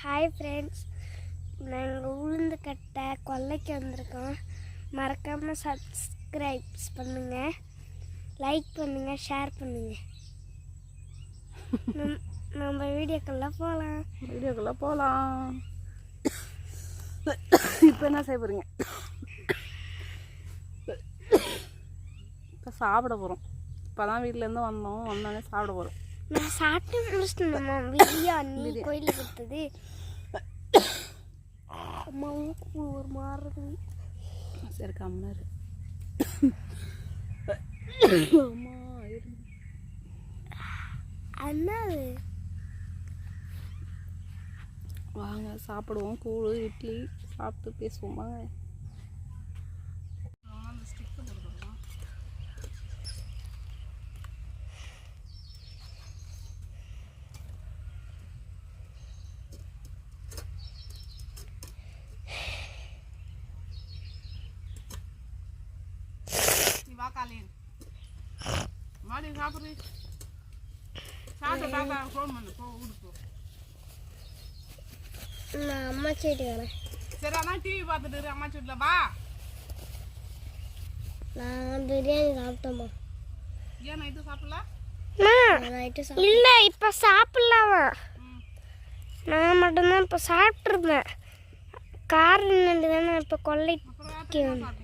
Hi friends நாங்கள் உளுந்து கட்டை கொல்லைக்கு வந்திருக்கோம். மறக்காமல் சப்ஸ்கிரைப்ஸ் பண்ணுங்கள் லைக் பண்ணுங்கள் ஷேர் பண்ணுங்கள் நம் நம்ம வீடியோக்குள்ளே போகலாம் வீடியோக்குள்ளே போகலாம் இப்போ என்ன செய்ய போகிறீங்க இப்போ சாப்பிட போகிறோம் இப்போ தான் வீட்டிலேருந்து வந்தோம். வந்தோடனே சாப்பிட போகிறோம் நான் சாப்பிட்டு முடிச்சிட்டோம்மா பிரியாணி கோயிலில் கொடுத்தது. அம்மாவும் ஒரு மாறுது. சரி கம்மினாரு அம்மா. என்னது வாங்க சாப்பிடுவோம். கூழ் இட்லி சாப்பிட்டு பேசுவோம்? வா நீ சாப்பிட்றி சாப்பிட்டு தாத்தா ஃபோன் பண்ணு போ வீடு போ நான் அம்மா செடி வரேன் சரி அதான் டிவி பார்த்துட்டு இரு, அம்மா வீட்டில் வா நான் பிரியாணி சாப்பிட்டோம்மா ஏன் நைட்டு சாப்பிடல இல்லை இப்போ சாப்பிடலாமா நான் மட்டும்தான் இப்போ சாப்பிட்ருந்தேன் கார் நின்று தானே இப்போ அப்புறம்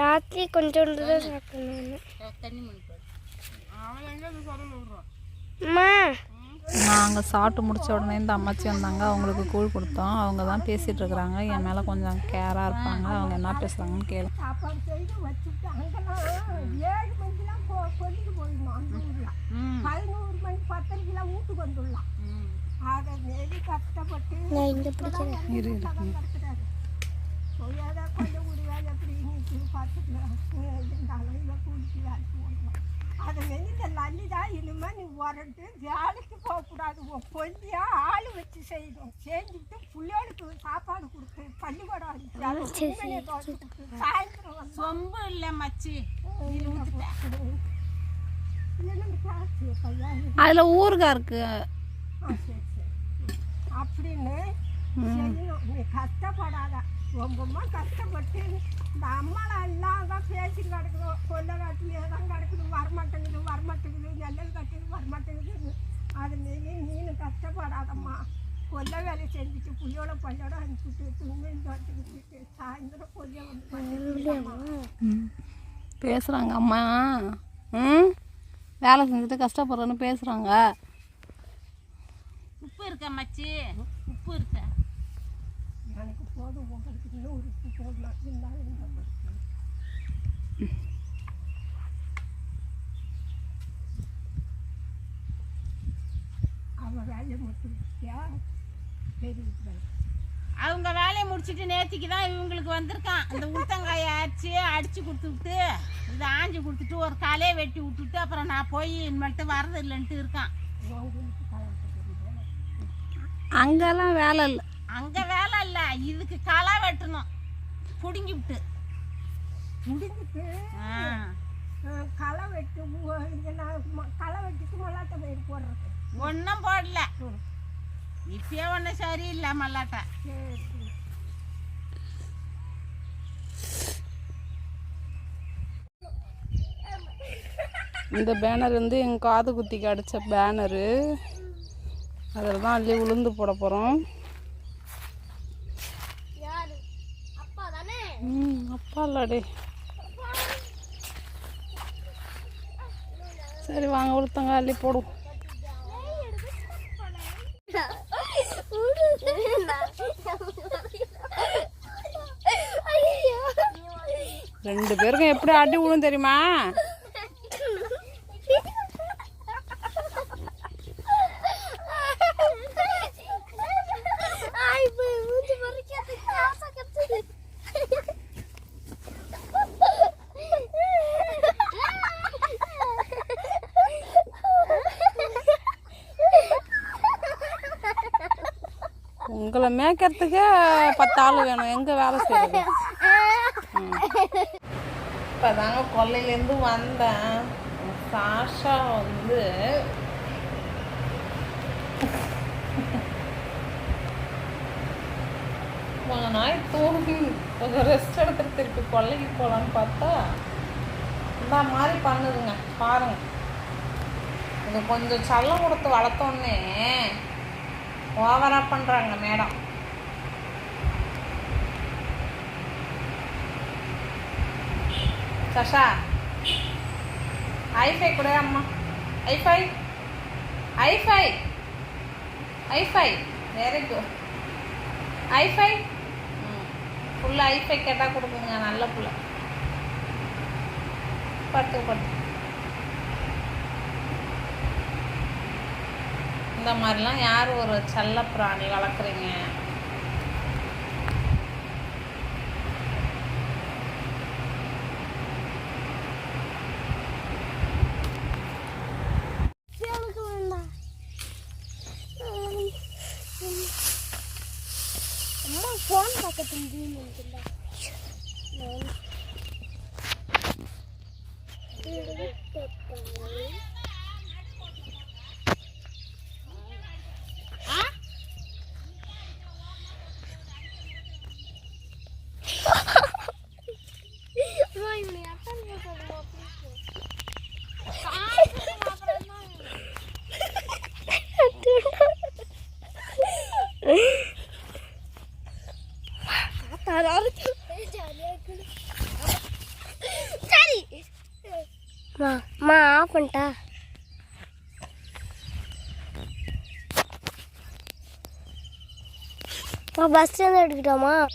ராத்திரி கொஞ்சோண்டு தான் விடுறான் அம்மா. நாங்கள் சாப்பிட்டு முடிச்ச உடனே இந்த அம்மாச்சி வந்தாங்க. அவங்களுக்கு கூழ் கொடுத்தோம். அவங்க தான் பேசிகிட்டு இருக்கிறாங்க. என் மேலே கொஞ்சம் கேராக இருப்பாங்க. அவங்க என்ன பேசுகிறாங்கன்னு கேளு. சாப்பாடு செய்து வேலைக்கு போடுவோம் அதை வெளியில் லல்லிதா இனிமேல் நீ உரட்டு வேலைக்கு போகக்கூடாது உன் கொஞ்சியா ஆள் வச்சு செய்யணும் செஞ்சுட்டு பிள்ளைகளுக்கு சாப்பாடு கொடுத்து பள்ளிக்கூடம் துவைச்சிட்டு சாயந்தரம் சொம்பு இல்லை மச்சி அதில் ஊறுகாய் சரி. அப்படின்னு செய்யணும் நீ கஷ்டப்படாத. ரொம்பமா கஷ்டப்பட்டு இந்த அம்மாலாம் எல்லாம் தான் பேசிட்டு கிடக்கணும் கொல்லை காட்டிலே தான் கிடக்குது. வரமாட்டேங்குது வரமாட்டேங்குது. நெல்லல் கட்டுது வரமாட்டேங்குது அது நீ நீனு கஷ்டப்படாதம்மா. கொல்லை வேலை செஞ்சுட்டு புள்ளியோட பள்ளியோட அனுப்பிட்டு துணி துவைச்சிக்கிட்டு சாயந்தரம் கொல்லை வந்து பேசுகிறாங்க அம்மா. ம்? வேலை செஞ்சுட்டு கஷ்டப்படுறேன்னு பேசுகிறாங்க உப்பு இருக்க மச்சி உப்பு இருக்க? உங்களுக்கு ஒரு போடலாம் அவன் வேலையை அவங்க வேலையை முடிச்சிட்டு நேத்திக்கு தான் இவங்களுக்கு வந்திருக்கான். இந்த உளுத்தங்காயை அரைச்சி அடிச்சு கொடுத்துட்டு இதை ஆஞ்சி கொடுத்துட்டு ஒரு காலையை வெட்டி விட்டுட்டு அப்புறம் நான் போய் இனிமேல்ட்டு வரது இல்லைன்ட்டு இருக்கான். அங்கெல்லாம் வேலை இல்லை. அங்கே வேலை இல்லை. இதுக்கு களை வெட்டணும். பிடுங்கி விட்டு. அஹ், களை வெட்டு களை வெட்டிட்டு மல்லாட்ட பயிர் போடுறது. ஒன்றும் போடல. இப்பயே ஒன்றும் சரியில்லை மல்லாட்டை. இந்த பேனர் வந்து எங்கள் காது குத்திக்கு அடித்த பேனரு. அதில் தான் அள்ளி உளுந்து போட போகிறோம் யாரு அப்பா தானே ம் அப்பா இல்லடே சரி வாங்க உளுத்தங்க அள்ளி போடுவோம் ரெண்டு பேருக்கும் எப்படி அடி விழும் தெரியுமா? மேய்க்கிறதுக்கே பத்து ஆள் வேணும். எங்கே வேலை செய்யறது இப்போ தாங்க கொல்லையிலேருந்து வந்தேன். சாஷா வந்து கொஞ்ச நாய் தூங்கி கொஞ்சம் ரெஸ்ட் எடுத்துட்டு திருப்பி கொல்லைக்கு போகலான்னு பார்த்தா இந்த மாதிரி பண்ணுதுங்க. பாருங்க. இது கொஞ்சம் சல்லம் கொடுத்து வளர்த்தோன்னே ஓவராக பண்ணுறாங்க மேடம். சஷா. ஐஃபை கூட அம்மா. ஐஃபை ஐஃபை ஐஃபை வெரி குட் ஐஃபை ஃபுல்லாக ஐஃபை கேட்டால் கொடுக்குங்க நல்ல புள்ள. பத்து பட்டு. இந்த மாதிரிலாம் யார் ஒரு செல்ல பிராணி வளர்க்குறீங்க? ஃபோன் பக்கத்துல அம்மா ஆஃப் பண்ணிட்டா. பஸ் ஸ்டாண்ட் எடுத்துக்கிட்டோமா?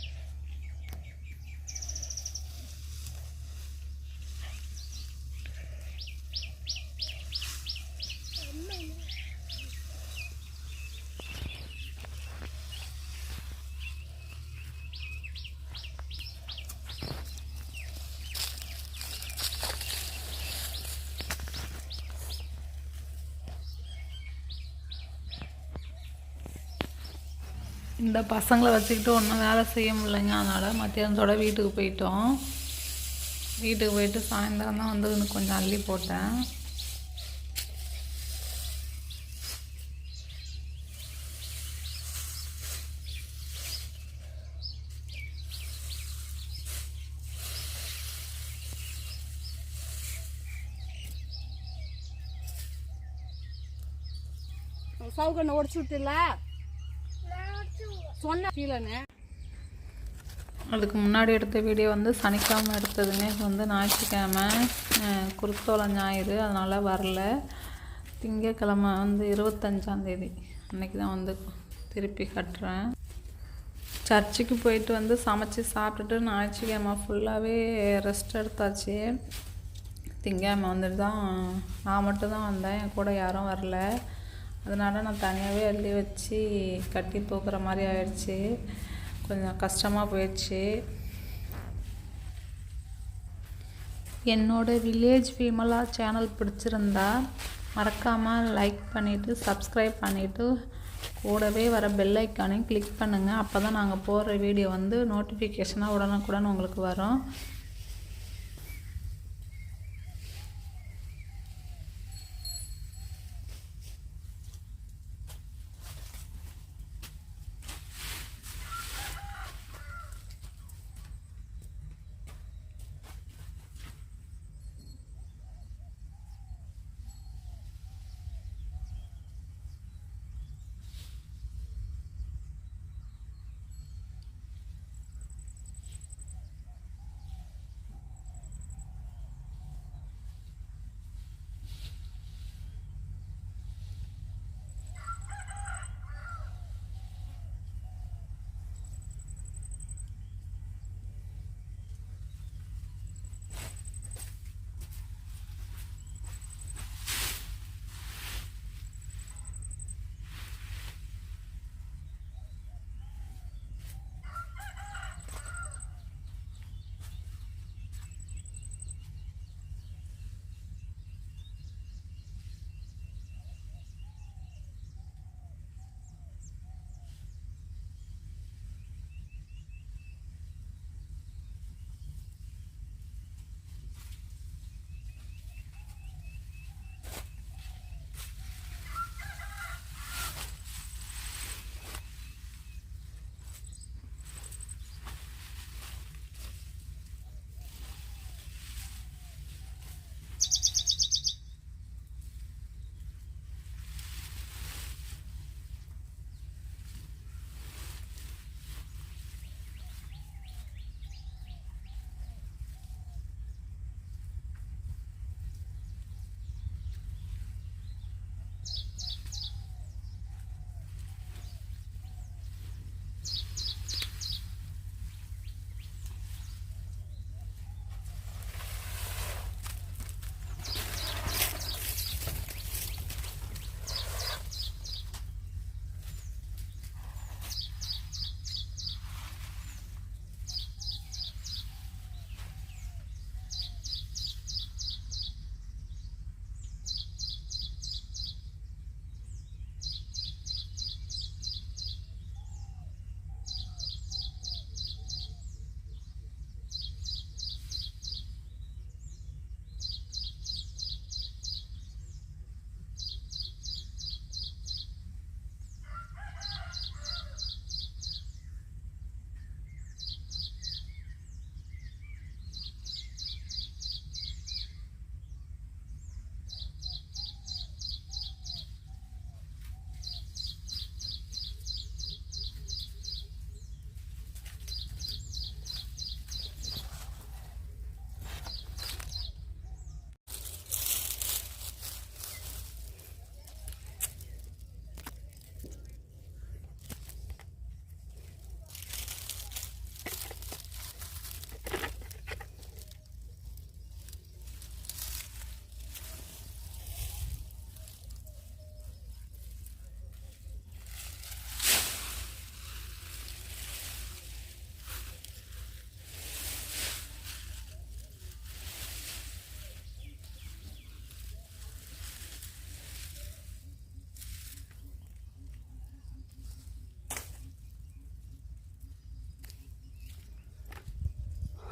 இந்த பசங்களை வச்சுக்கிட்டு ஒன்றும் வேலை செய்ய முடியலைங்க. அதனால் மத்தியானத்தோட வீட்டுக்கு போயிட்டோம். வீட்டுக்கு போயிட்டு சாயந்தரம் தான் வந்து இன்னும் கொஞ்சம் அள்ளி போட்டேன். சவுக்கண்ணை ஒடிச்சு விட்டுல சொன்ன ஃபீலனு அதுக்கு முன்னாடி எடுத்த வீடியோ வந்து சனிக்கிழமை எடுத்ததுங்க வந்து ஞாயிற்றுக்கிழமை அஹ், குருத்தோலை ஞாயிறு அதனால் வரல. திங்கக்கிழமை வந்து இருபத்தஞ்சாந்தேதி அன்றைக்கி தான் வந்து திருப்பி கட்டுறேன். சர்ச்சுக்கு போயிட்டு வந்து சமைச்சு சாப்பிட்டுட்டு ஞாயிற்றுக்கிழமை ஃபுல்லாகவே ரெஸ்ட் எடுத்தாச்சு. திங்கக்கிழமை வந்துட்டு தான் நான் மட்டும் தான் வந்தேன். என் கூட யாரும் வரல. அதனால நான் தனியாகவே அள்ளி வச்சு கட்டி தூக்குற மாதிரி ஆயிடுச்சு. கொஞ்சம் கஷ்டமாக போயிடுச்சு. என்னோட வில்லேஜ் விமலா சேனல் பிடிச்சிருந்தா மறக்காமல் லைக் பண்ணிவிட்டு சப்ஸ்கிரைப் பண்ணிவிட்டு கூடவே வர பெல் ஐக்கானையும் கிளிக் பண்ணுங்கள் அப்போ தான் நாங்கள் போடுற வீடியோ வந்து நோட்டிஃபிகேஷனாக உடனுக்குடன் உங்களுக்கு வரும்.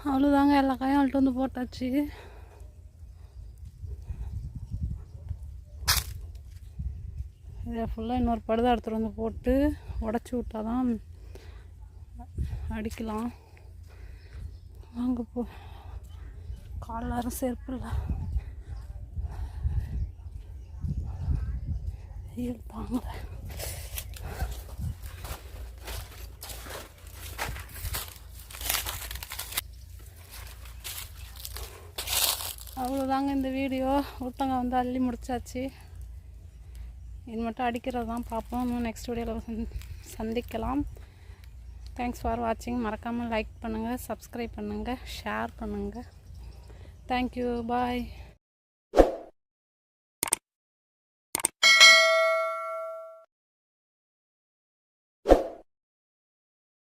அவ்வளோதாங்க எல்லா காயும் அள்ளிட்டு வந்து போட்டாச்சு. இதை ஃபுல்லாக இன்னொரு படுதா எடுத்துகிட்டு வந்து போட்டு உடச்சி விட்டா தான் அடிக்கலாம். வாங்க போ. காலாரும் செருப்பு இல்லை. வெயில் தாங்கலை. அவ்வளோதாங்க இந்த வீடியோ. ஒருத்தங்க வந்து அள்ளி முடிச்சாச்சு. இது மட்டும் அடிக்கிறது தான் பார்ப்போம். இன்னும் நெக்ஸ்ட் வீடியோவில் சந்திக்கலாம். தேங்க்ஸ் ஃபார் வாட்சிங் மறக்காமல் லைக் பண்ணுங்கள் சப்ஸ்கிரைப் பண்ணுங்கள் ஷேர் பண்ணுங்கள் தேங்க்யூ பாய்